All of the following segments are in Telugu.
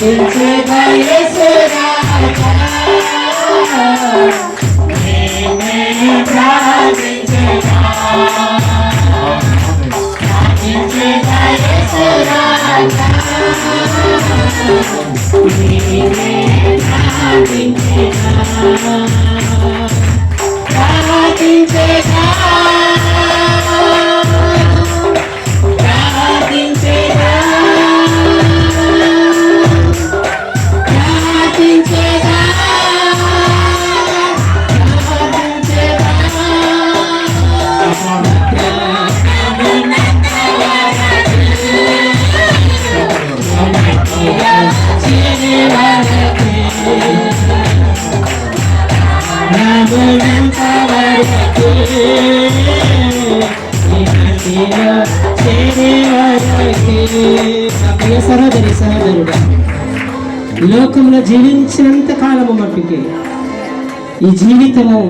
Thank you. సహోదరి సహోదరుడు లోకంలో జీవించినంత కాలము మట్టుకి ఈ జీవితము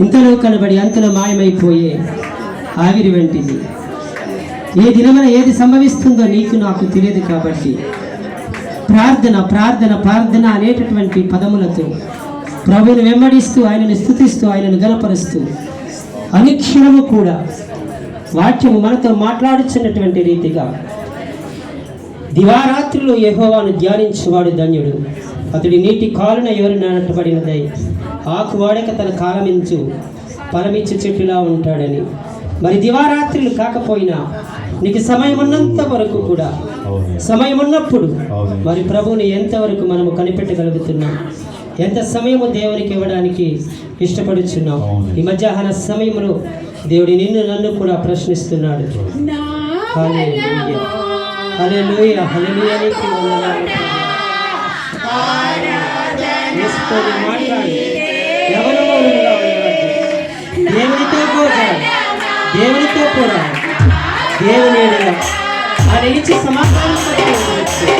ఇంతలో కనబడి అంతలో మాయమైపోయే ఆవిరి వంటిది. ఏ దినమున ఏది సంభవిస్తుందో నీకు నాకు తెలియదు కాబట్టి ప్రార్థన ప్రార్థన ప్రార్థన అనేటటువంటి పదములతో ప్రభువుని వెంబడిస్తూ ఆయనను స్థుతిస్తూ ఆయనను గనపరుస్తూ అనుక్షణము కూడా వాక్యము మనతో మాట్లాడుచున్నటువంటి రీతిగా దివారాత్రులు యెహోవాను ధ్యానించువాడు ధన్యుడు. అతడి నీటి కాలున ఎవరు నాటబడినదై ఆకు వాడక తన కాలమించు ఫలమిచ్చు చెట్టులా ఉంటాడని. మరి దివారాత్రులు కాకపోయినా నీకు సమయం ఉన్నంత వరకు కూడా సమయం ఉన్నప్పుడు మరి ప్రభువుని ఎంతవరకు మనము కనిపెట్టగలుగుతున్నాం? ఎంత సమయము దేవునికి ఇవ్వడానికి ఇష్టపడుచున్నాం ఈ మధ్యాహ్న సమయంలో దేవుడి నిన్ను నన్ను కూడా ప్రశ్నిస్తున్నాడు. దేవునితో పోరాడు. దేవుని ఆయన ఇచ్చే సమాధానం బట్టి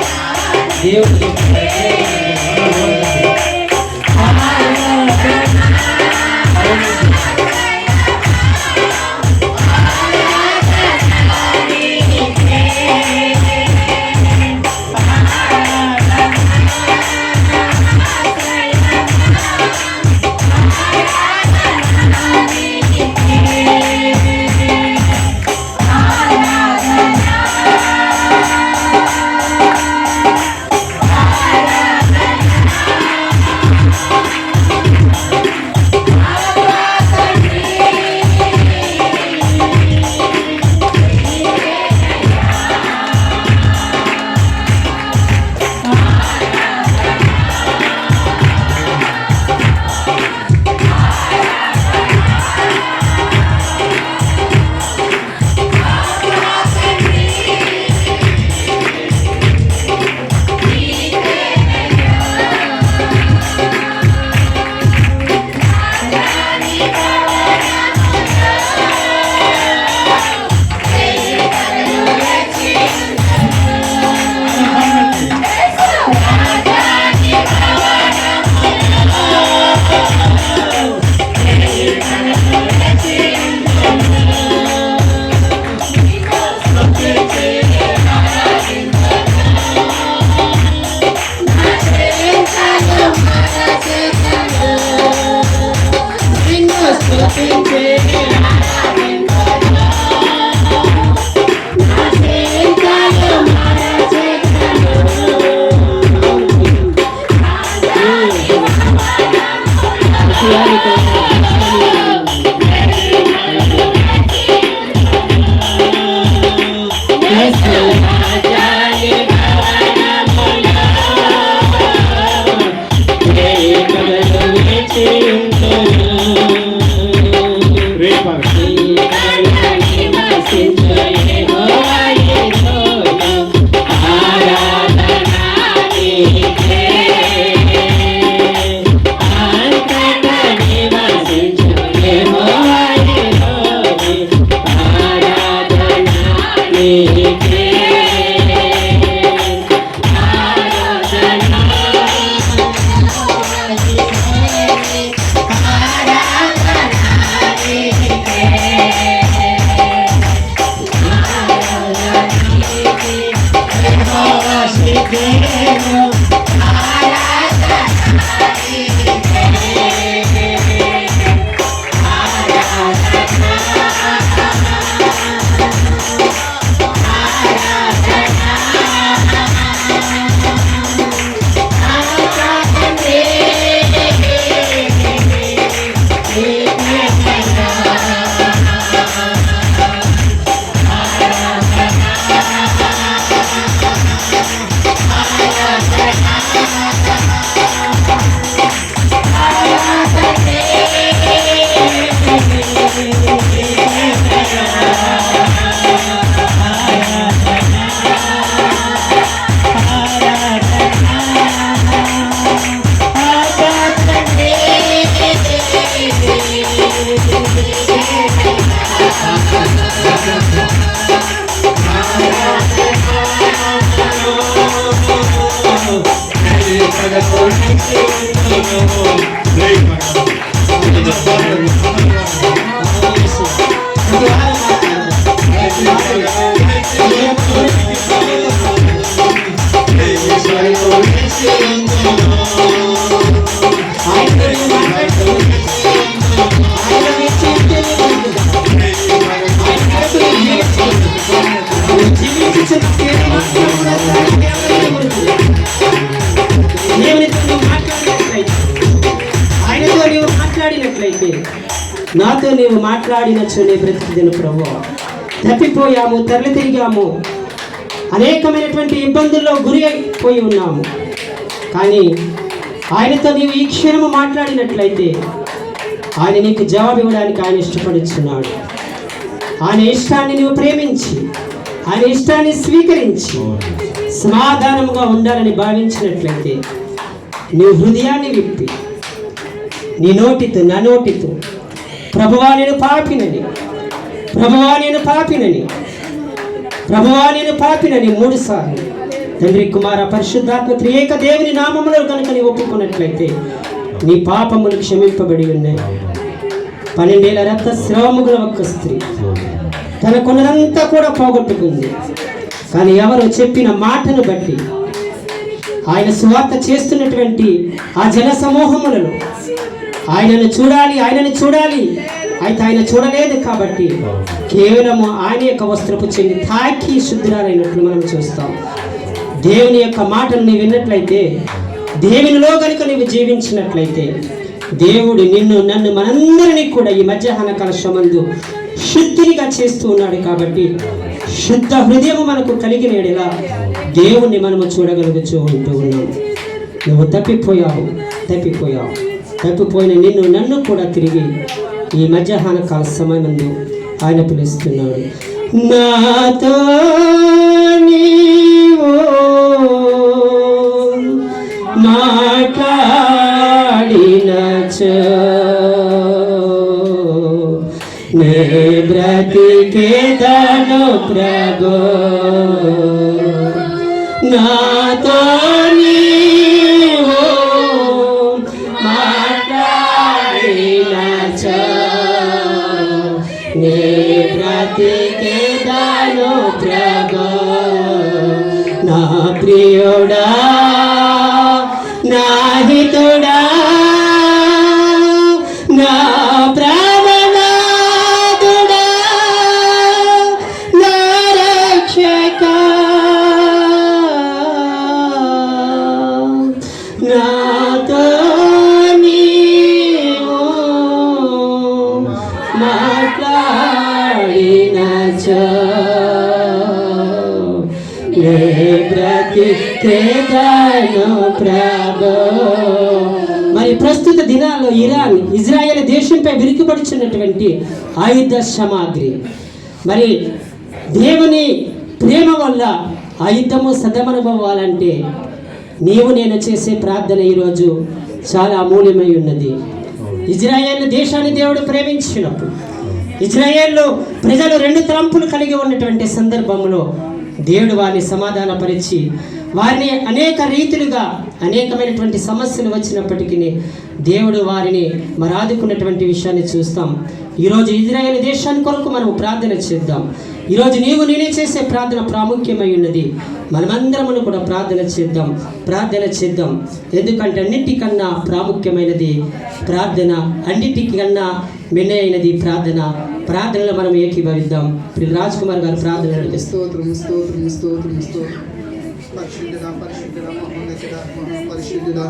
Thank. నాతో నీవు మాట్లాడినచ్చు నీ బ్రతికిదిన ప్రభు తప్పిపోయాము తరలి తిరిగాము అనేకమైనటువంటి ఇబ్బందుల్లో గురి అయిపోయి ఉన్నాము. కానీ ఆయనతో నీవు ఈ క్షణము మాట్లాడినట్లయితే ఆయన నీకు జవాబు ఇవ్వడానికి ఆయన ఇష్టపడుచున్నాడు. ఆయన ఇష్టాన్ని నువ్వు ప్రేమించి ఆయన ఇష్టాన్ని స్వీకరించి సమాధానముగా ఉండాలని భావించినట్లయితే నీ హృదయాన్ని విప్పి నీ నోటితో నా నోటితో ప్రభువా నేను పాపినని. ప్రభువా నేను పాపినని. ప్రభువా నేను పాపినని మూడు సార్లు. తండ్రి కుమార పరిశుద్ధాత్మ త్రియేక దేవుని నామములో కనుక నీ ఒప్పుకున్నట్లయితే నీ పాపములు క్షమింపబడి ఉన్నాయి. పన్నెండేళ్ళ రక్త శ్రవముగల ఒక్క స్త్రీ తనకున్నదంతా కూడా పోగొట్టుకుంది. కానీ ఎవరు చెప్పిన మాటను బట్టి ఆయన సువార్త చేస్తున్నటువంటి ఆ జన సమూహములలో ఆయనను చూడాలి ఆయనను చూడాలి. అయితే ఆయన చూడలేదు కాబట్టి కేవలము ఆయన యొక్క వస్త్రపు చెంది తాకి శుద్ధురాలైనట్లు మనం చూస్తాం. దేవుని యొక్క మాటను నీవు విన్నట్లయితే దేవునిలో కనుక నీవు జీవించినట్లయితే దేవుడు నిన్ను నన్ను మనందరినీ కూడా ఈ మధ్యాహ్న కలశమందు శుద్ధినిగా చేస్తూ ఉన్నాడు కాబట్టి శుద్ధ హృదయము మనకు కలిగిన ఎడలా దేవుణ్ణి మనము చూడగలుగుతూ ఉంటూ ఉన్నాం. నువ్వు తప్పిపోయావు తప్పిపోయావు. తప్పిపోయిన నిన్ను నన్ను కూడా తిరిగి ఈ మధ్యాహ్న కాల సమయమందు ఆయన పిలుస్తున్నాడు. నాతో నీవు మాట్లాడినచో నే బ్రతికేదను ప్రభు నాతో బ్రతికేదను ప్రభు. నా ప్రియుడా మరి ప్రస్తుత దినాల్లో ఇరాన్ ఇజ్రాయెల్ దేశంపై విరుకుపడుచున్నటువంటి ఆయుధ సమాగ్రి మరి దేవుని ప్రేమ వల్ల ఆయుధము సదమనుభవాలంటే నీవు నేను చేసే ప్రార్థన ఈరోజు చాలా అమూల్యమై ఉన్నది. ఇజ్రాయెల్ దేశాన్ని దేవుడు ప్రేమించినప్పుడు ఇజ్రాయేల్లో ప్రజలు రెండు తలంపులు కలిగి ఉన్నటువంటి సందర్భంలో దేవుడు వారిని సమాధానపరిచి వారిని అనేక రీతులుగా అనేకమైనటువంటి సమస్యలు వచ్చినప్పటికీ దేవుడు వారిని మరాదుకున్నటువంటి విషయాన్ని చూస్తాం. ఈరోజు ఇజ్రాయేల్ దేశాన్ని కొరకు మనం ప్రార్థన చేద్దాం. ఈరోజు నీవు నేనే చేసే ప్రార్థన ప్రాముఖ్యమై ఉన్నది. మనమందరమును కూడా ప్రార్థన చేద్దాం ప్రార్థన చేద్దాం. ఎందుకంటే అన్నిటికన్నా ప్రాముఖ్యమైనది ప్రార్థన అన్నిటికన్నా మెన్నైనది ప్రార్థన. ప్రార్థనలో మనం ఏకీభవిద్దాం. ఇప్పుడు రాజ్ కుమార్ గారు ప్రార్థన స్తోత్రం స్తోత్రం స్తోత్రం స్తోత్రం. పరిశుద్ధుడ పరిశుద్ధుడ మహోన్నతుడ మహాపరిశుద్ధుడ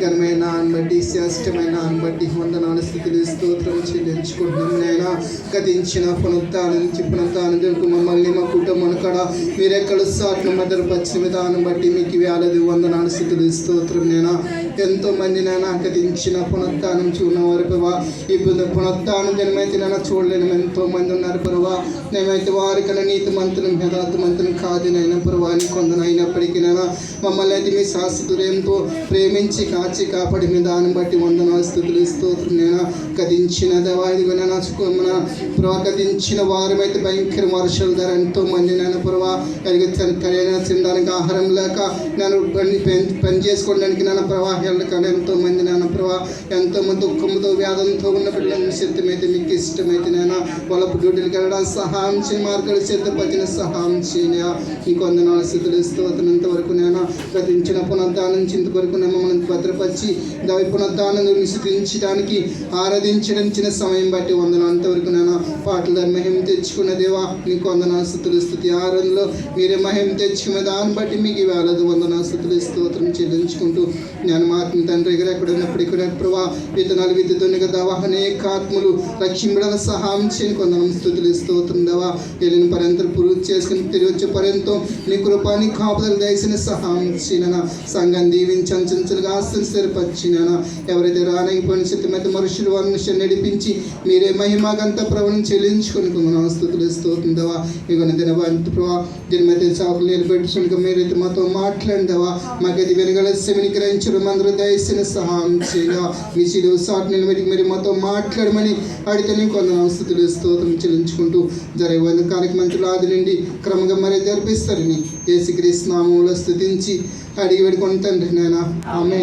ఘనమైన నాన్ని బట్టి శ్రేష్టమైన నాన్ని బట్టి వందనాలు స్థితులు స్తోత్రం చెల్లించుకుంటున్నాం నేను గతించిన పునరుత్థానం నుంచి పునరుత్థానం మమ్మల్ని మా కుటుంబం కూడా మీరెక్కడ సాట్లు భద్రపరిచిన విధానం బట్టి మీకు వేలది వందనాలు స్థితులు స్తోత్రం నేను ఎంతో మంది నాన్న గతించిన పునరుత్థానం చూడడం వరకు ప్రభా. ఈ పునరుత్థానం జన్మైతే నాన్న చూడలేను ఎంతో మంది ఉన్నారు ప్రభా. మేమైతే వారికన్నా నీతి మంత్రం యథార్థ మంత్రం కాదు నైనా ప్రభాని కొందనైనప్పటికీ నైనా మమ్మల్ని అయితే మీ శాశ్వతులయంతో ప్రేమించి కాచి కాపాడి మీ దాన్ని బట్టి వందనాలు స్థుతులు స్తోత్రం నేను? కదించిన దేవాదిగా నేను ప్రభా కదించిన వారమైతే భయంకర వర్షాల ధర ఎంతో మంది నేను ప్రభా. కలిగి కలిగిన తినడానికి ఆహారం లేక నేను పని పని- చేసుకోవడానికి నాన్న ప్రవాహాలు కానీ ఎంతో మంది నాన్న ప్రభా. ఎంతో మంది దుఃఖంతో వ్యాధంతో ఉన్న బిడ్డలను సిద్ధమైతే మీకు ఇష్టమైతే నేను వాళ్ళ డ్యూటీలకు వెళ్ళడం సహాయం చేయి మార్గాలు సిద్ధపరిచిన సహాయం చేయ నీకు వందనాలు స్థితులు అతను ఇంతవరకు నేను గతించిన పునరుద్ధానం ఇంతవరకు మమ్మల్ని భద్రపరిచి దాని పునరుద్ధానం స్థితించడానికి ఆరాధించడం సమయం బట్టి వందన అంతవరకు నేను పాటల మహిమ తెచ్చుకున్న దేవా నీకు వందన స్థుతులు స్థుతి ఆరాధనలో మీరే మహిమ తెచ్చుకున్న దాన్ని బట్టి మీకు వేలదు వందన స్థుతులు స్తోత్రం చెల్లించుకుంటూ నేను మాత్రం తండ్రి దగ్గర ఎక్కడ ఉన్నప్పుడు ఇక్కడ ప్రభా విత్తనాలు విద్యుత్ కదా అనేక ఆత్మలు రక్షింపడాల సహాయం చేయని కొందరం స్థుతులు స్తోత్రం దేవా. వెళ్ళిన పర్యంతం పురుగు చేసుకుని తిరిగి వచ్చే పర్యంతం నీ కృపాని కాపుదలు దయసిన సహాయం చేయన సంఘం దీవించి అంచెంచులుగా ఆస్తులు స్థిరపరిచిన ఎవరైతే రానైపోయిన మీద మనుషులు వారిని నడిపించి మీరే మహిమాగంత ప్రవణం చెల్లించుకొని కొందరు స్థుతులు స్తోతుందవా ఇక దీని ప్రభా దినమైతే చాకులు నిలబెట్టుకుని మీరైతే మాతో మాట్లాడదవా మాకైతే వెనుగల సెమిని గ్రహించడం అందరూ దయచిన సహాయం చేయగా మీ శిలువ సాటు నిలబెట్టి మీరు మాతో మాట్లాడమని అడిగితే నేను కొందరు స్థుతులు స్తోత్రం చెల్లించుకుంటూ జరిగే వంద కార్యక్రమంతులు ఆది నుండి క్రమంగా మరీ జరిపిస్తారని ఏసుక్రీస్తు నామంలో స్థుతించి అడిగి పెట్టుకుని తండ్రి నాయన. ఆమె